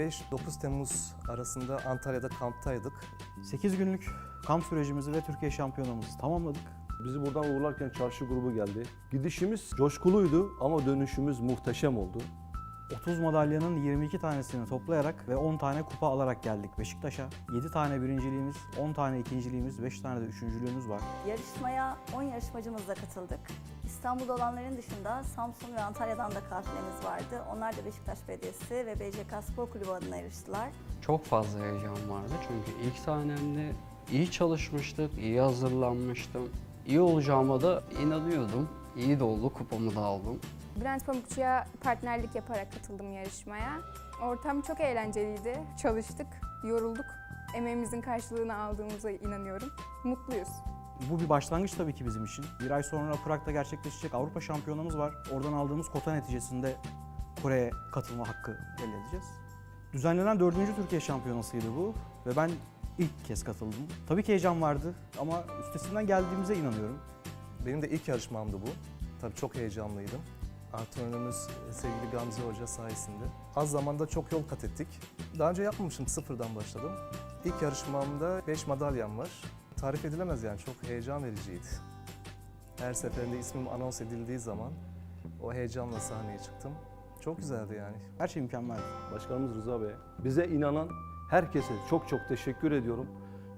5-9 Temmuz arasında Antalya'da kamptaydık. 8 günlük kamp sürecimizi ve Türkiye şampiyonamızı tamamladık. Bizi buradan uğurlarken çarşı grubu geldi. Gidişimiz coşkuluydu ama dönüşümüz muhteşem oldu. 30 madalyanın 22 tanesini toplayarak ve 10 tane kupa alarak geldik Beşiktaş'a. 7 tane birinciliğimiz, 10 tane ikinciliğimiz, 5 tane de üçüncülüğümüz var. Yarışmaya 10 yarışmacımızla katıldık. İstanbul'da olanların dışında Samsun ve Antalya'dan da kafilemiz vardı. Onlar da Beşiktaş Belediyesi ve BCK Spor Kulübü adına yarıştılar. Çok fazla heyecan vardı çünkü ilk sahnemde iyi çalışmıştık, iyi hazırlanmıştım. İyi olacağıma da inanıyordum. İyi de oldu, kupamı da aldım. Bülent Pamukçu'ya partnerlik yaparak katıldım yarışmaya. Ortam çok eğlenceliydi. Çalıştık, yorulduk. Emeğimizin karşılığını aldığımıza inanıyorum. Mutluyuz. Bu bir başlangıç tabii ki bizim için. Bir ay sonra Prag'da gerçekleşecek Avrupa şampiyonamız var. Oradan aldığımız kota neticesinde Kore'ye katılma hakkı elde edeceğiz. Düzenlenen dördüncü Türkiye şampiyonasıydı bu ve ben ilk kez katıldım. Tabii ki heyecan vardı ama üstesinden geldiğimize inanıyorum. Benim de ilk yarışmamdı bu. Tabii çok heyecanlıydım. Antrenörümüz sevgili Gamze Hoca sayesinde. Az zamanda çok yol kat ettik. Daha önce yapmamışım, sıfırdan başladım. İlk yarışmamda 5 madalyam var. Tarif edilemez yani, çok heyecan vericiydi. Her seferinde ismim anons edildiği zaman o heyecanla sahneye çıktım. Çok güzeldi yani. Her şey mükemmeldi. Başkanımız Rıza Bey, bize inanan herkese çok çok teşekkür ediyorum.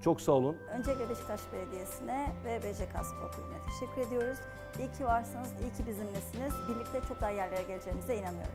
Çok sağ olun. Öncelikle Beşiktaş Belediyesi'ne ve BCK Spor Kulübü'ne teşekkür ediyoruz. İyi ki varsınız, iyi ki bizimlesiniz. Birlikte çok daha yerlere geleceğimize inanıyorum.